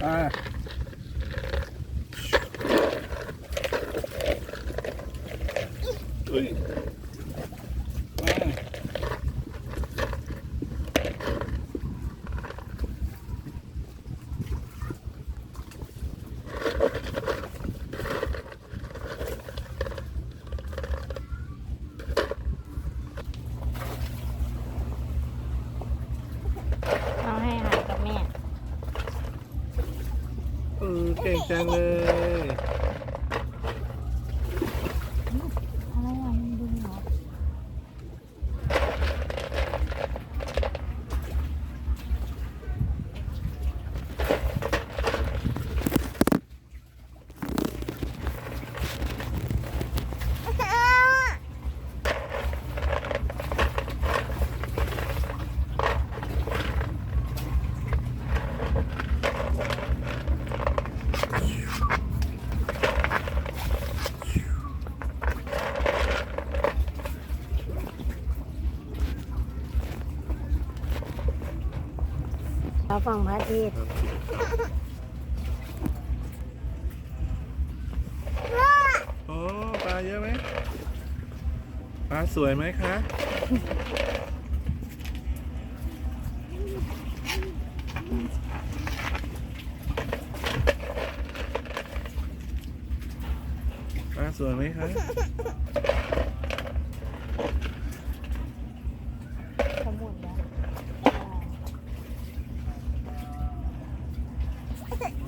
à. Ui. À. Thank เก่งจังเลย อะไรอะมันดึงเหรอ เราฝั่งพระอาทิตย์โอ้ปลาเยอะไหมปลาสวยไหมคะ ปลาสวยไหมคะ Okay.